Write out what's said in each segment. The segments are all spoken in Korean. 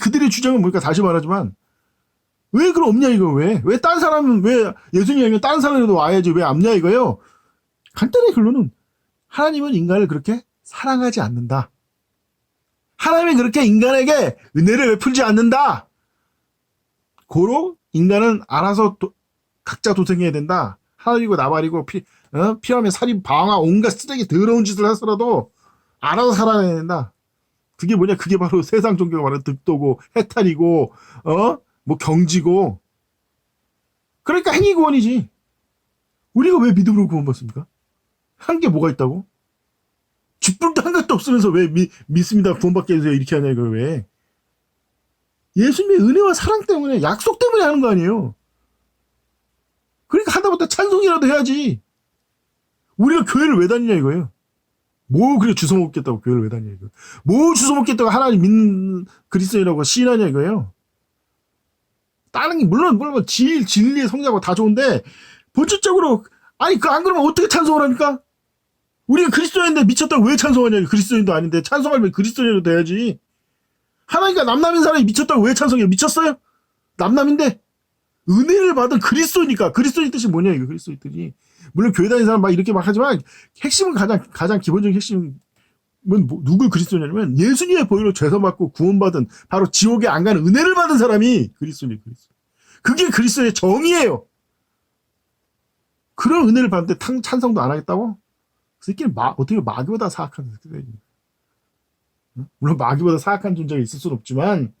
그들의 주장은 뭐니까 다시 말하지만 왜 그럼 없냐 이거 왜? 왜딴 사람은 왜 예수님이 아니면 다른 사람이라도 와야지 왜 없냐 이거예요. 간단히 결론은 하나님은 인간을 그렇게 사랑하지 않는다. 하나님이 그렇게 인간에게 은혜를 베풀지 않는다. 고로 인간은 알아서 도- 각자 도생해야 된다. 하나님이고 나발이고 피, 어? 피하면 살인, 방화, 온갖 쓰레기 더러운 짓을 해서라도 알아서 살아내야 된다. 그게 뭐냐? 그게 바로 세상 종교가 말하는 득도고 해탈이고 어? 뭐 경지고 그러니까 행위 구원이지. 우리가 왜 믿음으로 구원받습니까? 한 게 뭐가 있다고? 쥐뿔도 한 것도 없으면서 왜 미, 믿습니다 구원받게 해주세요 이렇게 하냐 이거 왜? 예수님의 은혜와 사랑 때문에 약속 때문에 하는 거 아니에요. 그러니까 하다못해 찬송이라도 해야지. 우리가 교회를 왜 다니냐 이거예요. 뭐 그래 주워 먹겠다고 교회를 왜 다니냐 이거. 뭐 주워 먹겠다고 하나님 믿는 그리스도인이라고 시인하냐 이거예요. 다른 게 물론 물론 질 진리의 성장하고 다 좋은데 본질적으로 아니 그 안 그러면 어떻게 찬송을 합니까? 우리가 그리스도인인데 미쳤다고 왜 찬송하냐 그리스도인도 아닌데 찬송하면 그리스도인으로 돼야지. 하나님과 남남인 사람이 미쳤다고 왜 찬송해요? 미쳤어요? 남남인데 은혜를 받은 그리스도니까 그리스도의 뜻이 뭐냐 이거 그리스도의 뜻이 물론 교회 다니는 사람 막 이렇게 막 하지만 핵심은 가장 가장 기본적인 핵심은 뭐, 누굴 그리스도냐면 예수님의 보혈로 죄서받고 구원받은 바로 지옥에 안 가는 은혜를 받은 사람이 그리스도니 그리스도. 그게 그리스도의 정의예요. 그런 은혜를 받는데 탕, 찬성도 안 하겠다고? 그 새끼는 마, 어떻게 마귀보다 사악한 새끼들이. 응? 물론 마귀보다 사악한 존재가 있을 수는 없지만,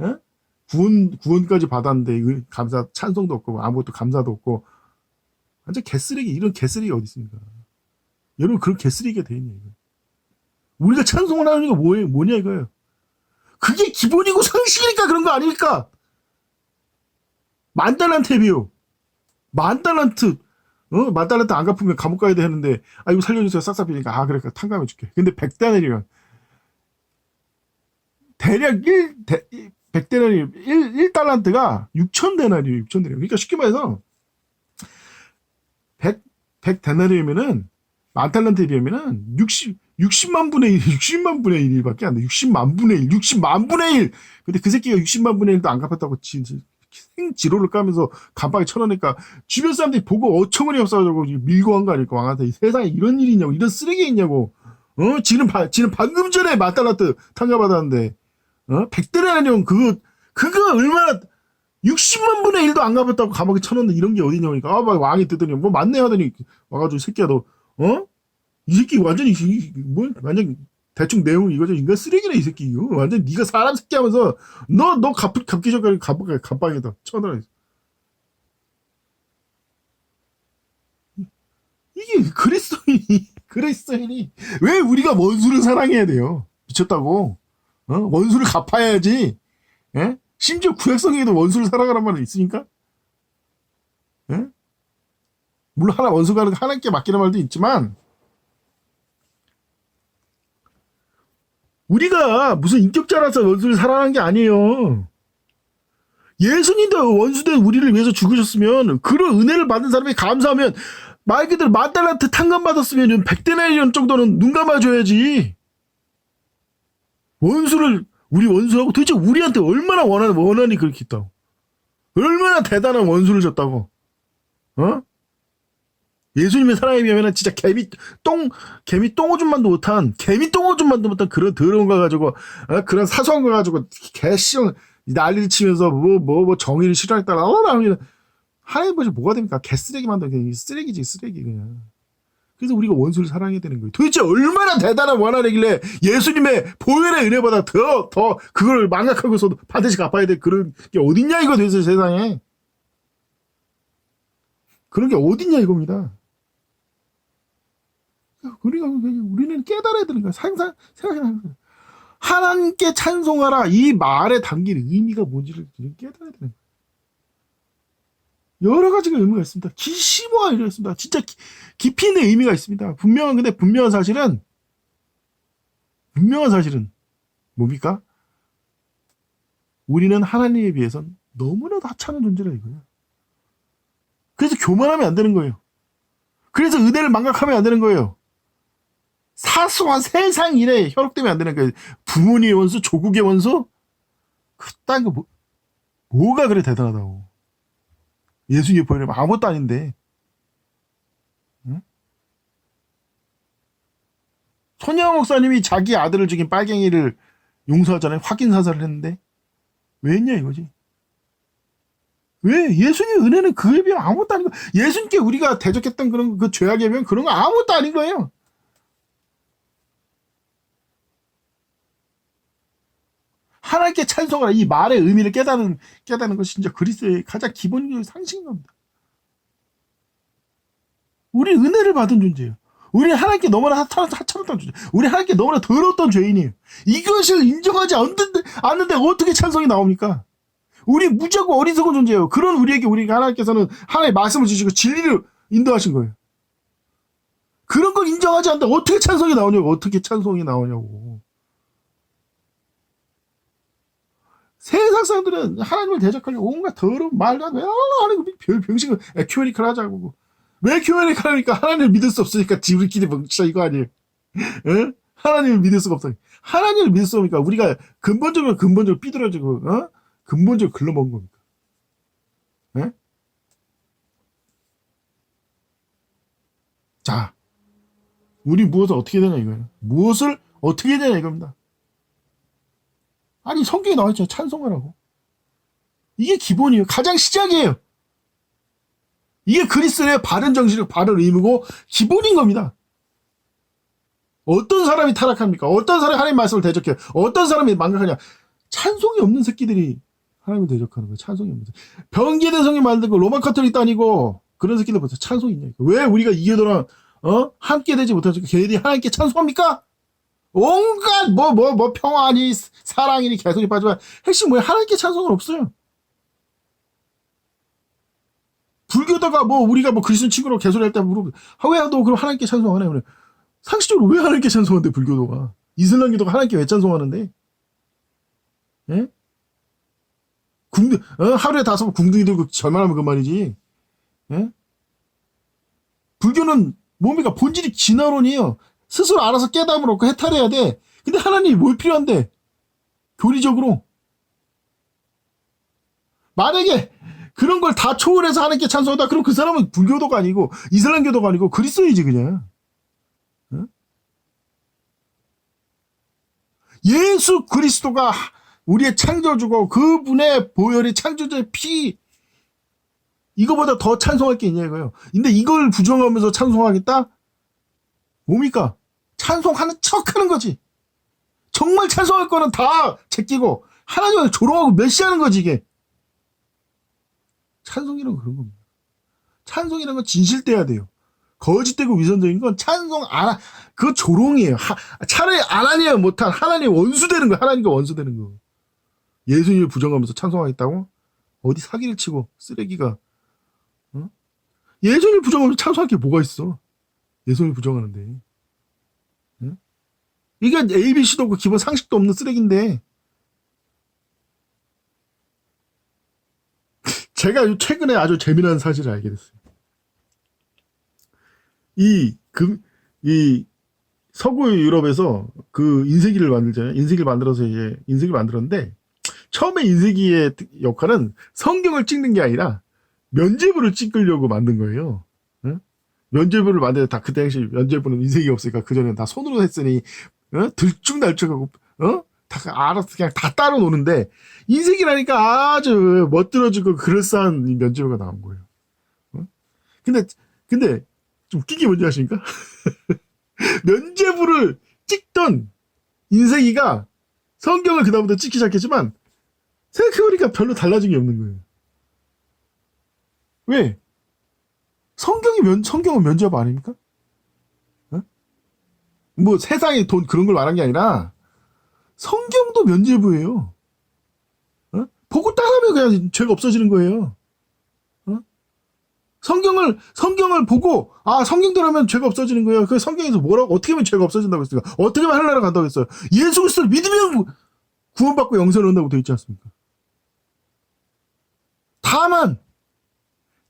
응? 구원, 구원까지 받았는데, 은- 감사, 찬송도 없고, 아무것도 감사도 없고, 완전 개쓰레기, 이런 개쓰레기 어디 있습니까? 여러분, 그런 개쓰레기가 돼 있냐, 이거. 우리가 찬송을 하는 게 뭐예요? 뭐냐, 이거예요. 그게 기본이고 상식이니까 그런 거 아닙니까? 만 달란트 비요. 만 달란트, 어? 만 달란트 안 갚으면 감옥 가야 되는데, 아, 이거 살려주세요. 싹싹비니까. 아, 그래, 그래, 탕감해 줄게. 근데 100대나리면, 대략 1, 대, 100대나리, 1, 1달란트가 6천대나리, 6천대나리. 그러니까 쉽게 말해서, 100, 100대나리면은, 만 달란트에 비하면은, 60, 60만 분의 1, 60만 분의 1밖에 안 돼. 60만 분의 1, 60만 분의 1! 근데 그 새끼가 60만 분의 1도 안 갚았다고 지, 지, 생지로를 까면서 간방에 쳐놓으니까 주변 사람들이 보고 어처구니 없어가지고 밀고 간거 아닐까 왕한테 이 세상에 이런 일이 있냐고 이런 쓰레기 있냐고 어 지는 바, 지는 방금 전에 맞달라트 탕감받았는데 어? 백대라는 그거 그거 얼마나 60만 분의 1도 안 갚았다고 감옥에 쳐놓는 이런 게 어디냐고 그러니까. 아 막 왕이 뜨더니 뭐 맞네 하더니 와가지고 이 새끼야 너 어 이 새끼 완전히 이- 이- 뭐 완전 대충 내용 이거죠. 인간 쓰레기네 이 새끼. 이거 완전 네가 사람 새끼 하면서 너너갚 갚기 전까지 갚 갚방에다. 쳐넣어 이게 그리스도인이 그리스도인이 왜 우리가 원수를 사랑해야 돼요? 미쳤다고 어? 원수를 갚아야지. 예? 심지어 구약성에도 원수를 사랑하란 말은 있으니까. 예? 물론 하나 원수가 하나님께 맡기는 말도 있지만 우리가 무슨 인격자라서 원수를 사랑한 게 아니에요. 예수님도 원수된 우리를 위해서 죽으셨으면 그런 은혜를 받은 사람이 감사하면 말 그대로 만 달란트 탕감 받았으면 백대나리온 정도는 눈 감아줘야지. 원수를 우리 원수하고 도대체 우리한테 얼마나 원한 원한이 그렇게 있다고? 얼마나 대단한 원수를 줬다고? 어? 예수님의 사랑에 비하면 진짜 개미 똥 개미 똥오줌만도 못한 개미 똥오줌만도 못한 그런 더러운 거 가지고 어? 그런 사소한 거 가지고 개씨형 난리를 치면서 뭐 뭐뭐 정의를 실현했다 어 나오면 하나님 보시 뭐가 됩니까 개 쓰레기 만든 게 쓰레기지 쓰레기 그냥 그래서 우리가 원수를 사랑해야 되는 거예요 도대체 얼마나 대단한 원한이길래 예수님의 보혈의 은혜 보다 더 더 그걸 망각하고서도 반드시 갚아야 될 그런 게 어딨냐 이거 도대체 세상에 그런 게 어딨냐 이겁니다. 우리가 우리는 깨달아야 되는 거야. 상상 생각해 하나님께 찬송하라 이 말에 담긴 의미가 뭔지를 깨달아야 되는 거야. 여러 가지가 의미가 있습니다. 기시모가 있습니다. 진짜 기- 깊이 있는 의미가 있습니다. 분명한 근데 분명한 사실은 분명한 사실은 뭡니까? 우리는 하나님에 비해선 너무나도 하찮은 존재라 이거예요. 그래서 교만하면 안 되는 거예요. 그래서 은혜를 망각하면 안 되는 거예요. 사소한 세상 일에 현혹되면 안 되는 거예요. 부모님의 원수, 조국의 원수, 그딴 거 뭐, 뭐가 그래 대단하다고. 예수님이 보이려면 아무것도 아닌데. 응? 손혜영 목사님이 자기 아들을 죽인 빨갱이를 용서하잖아요. 확인 사살을 했는데. 왜 했냐 이거지. 왜? 예수님 은혜는 그에 비하면 아무것도 아닌 거. 예수님께 우리가 대적했던 그런 그 죄악에 비하면 그런 거 아무것도 아닌 거예요. 하나님께 찬송하라. 이 말의 의미를 깨닫는, 깨닫는 것이 진짜 그리스도의 가장 기본적인 상식인 겁니다. 우리 은혜를 받은 존재예요. 우리 하나님께 너무나 하찮- 하찮았던 존재. 우리 하나님께 너무나 더러웠던 죄인이에요. 이것을 인정하지 않는데, 않는데 어떻게 찬송이 나옵니까? 우리 무지하고 어리석은 존재예요. 그런 우리에게 우리가 하나님께서는 하나님의 말씀을 주시고 진리를 인도하신 거예요. 그런 걸 인정하지 않는데 어떻게 찬송이 나오냐고, 어떻게 찬송이 나오냐고. 세상 사람들은 하나님을 대적하려고 온갖 더러운 말을 하고, 아, 하나님 별 병식을 에큐메니컬 하자고. 왜 에큐메니컬 하니까 하나님을 믿을 수 없으니까 지우리끼리 멍치자 이거 아니에요. 예? 하나님을 믿을 수가 없어. 하나님을 믿을 수 없으니까 우리가 근본적으로 근본적으로 삐뚤어지고, 어? 근본적으로 글러먹은 겁니까? 예? 자, 우리 무엇을 어떻게 되냐 이거예요. 무엇을 어떻게 되냐 이겁니다. 아니 성경에 나와 있잖아요. 찬송하라고. 이게 기본이에요. 가장 시작이에요. 이게 그리스도의 바른 정신이고 바른 의무고 기본인 겁니다. 어떤 사람이 타락합니까? 어떤 사람이 하나님 말씀을 대적해요? 어떤 사람이 망각하냐? 찬송이 없는 새끼들이 하나님을 대적하는 거예요. 찬송이 없는 새끼. 변기된 성이 만들고 로마 카톨릭 다니고 그런 새끼들 보세요. 찬송이 있냐? 왜 우리가 이게도랑 어? 함께 되지 못하니까 걔들이 하나님께 찬송합니까? 온갖 뭐 뭐 뭐 평화니 사랑이니 개소리 빠지만 핵심 뭐야 하나님께 찬송은 없어요. 불교다가 뭐 우리가 뭐 그리스도 친구로 개소리 할 때 물어보 왜너 그럼 하나님께 찬송하냐 그래 상식적으로 왜 하나님께 찬송하는데 불교도가 이슬람교도가 하나님께 왜 찬송하는데 예? 궁 어? 하루에 다섯 번 궁둥이 들고 절만하면 그만이지 예? 불교는 뭡니까 본질이 진화론이에요 스스로 알아서 깨달음을 얻고 해탈해야 돼 근데 하나님이 뭘 필요한데 교리적으로 만약에 그런 걸 다 초월해서 하나님께 찬송하다 그럼 그 사람은 불교도가 아니고 이슬람교도가 아니고 그리스도이지 그냥 어? 예수 그리스도가 우리의 창조주고 그분의 보혈의 창조자의 피 이거보다 더 찬송할 게 있냐 이거예요. 근데 이걸 부정하면서 찬송하겠다? 뭡니까? 찬송하는 척 하는 거지. 정말 찬송할 거는 다 제끼고 하나님을 조롱하고 멸시하는 거지 이게. 찬송이란 그런 겁니다. 찬송이란 건 진실돼야 돼요. 거짓되고 위선적인 건 찬송 안, 하, 그거 조롱이에요. 하, 차라리 하나님을 못한 하나님 원수 되는 거야. 하나님과 원수 되는 거. 예수님을 부정하면서 찬송하겠다고? 어디 사기를 치고 쓰레기가. 어? 예수님을 부정하면서 찬송할 게 뭐가 있어? 예수님을 부정하는데. 응? 이게 ABC도 없고 기본 상식도 없는 쓰레기인데. 제가 최근에 아주 재미난 사실을 알게 됐어요. 이, 그, 이, 서구 유럽에서 그 인쇄기를 만들잖아요. 인쇄기를 만들어서 이제 인쇄기를 만들었는데, 처음에 인쇄기의 역할은 성경을 찍는 게 아니라 면죄부를 찍으려고 만든 거예요. 응? 면죄부를 만들 다 그때 당시 면죄부는 인쇄기 없으니까 그전에는 다 손으로 했으니, 어? 들쭉날쭉하고, 어? 다 알아서 그냥 다 따로 노는데, 인쇄기라니까 아주 멋들어지고 그럴싸한 이 면죄부가 나온 거예요. 어? 근데, 근데, 좀 웃긴 게 뭔지 아십니까? 면죄부를 찍던 인쇄기가 성경을 그다음부터 찍기 시작했지만, 생각해보니까 별로 달라진 게 없는 거예요. 왜? 성경이 면, 성경은 면죄부 아닙니까? 어? 뭐 세상에 돈 그런 걸 말한 게 아니라, 성경도 면죄부예요. 어? 보고 따라하면 그냥 죄가 없어지는 거예요. 어? 성경을 성경을 보고 아 성경대로 하면 죄가 없어지는 거예요. 그 성경에서 뭐라고 어떻게 하면 죄가 없어진다고 했습니까? 어떻게 하면 하늘나라 간다고 했어요? 예수 그리스도를 믿으면 구원받고 영생을 얻는다고 되어 있지 않습니까? 다만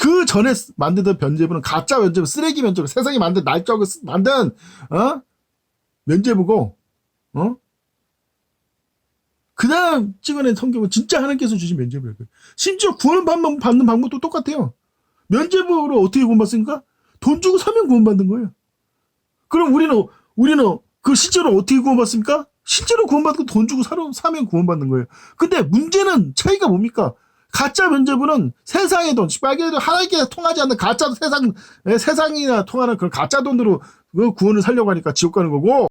그 전에 만들던 면죄부는 가짜 면죄부, 쓰레기 면죄부, 세상에 만든 날짜고 만든 어 면죄부고 어 그다음 찍어낸 성경은 진짜 하나님께서 주신 면죄부예요. 심지어 구원 받는, 방법도 똑같아요. 면죄부로 어떻게 구원받습니까? 돈 주고 사면 구원받는 거예요. 그럼 우리는 우리는 그 실제로 어떻게 구원받습니까? 실제로 구원받고 돈 주고 사러, 사면 구원받는 거예요. 근데 문제는 차이가 뭡니까? 가짜 면죄부는 세상의 돈, 빨개도 하나님께 통하지 않는 가짜 세상, 세상이나 통하는 그런 가짜 돈으로 그 구원을 살려고 하니까 지옥 가는 거고,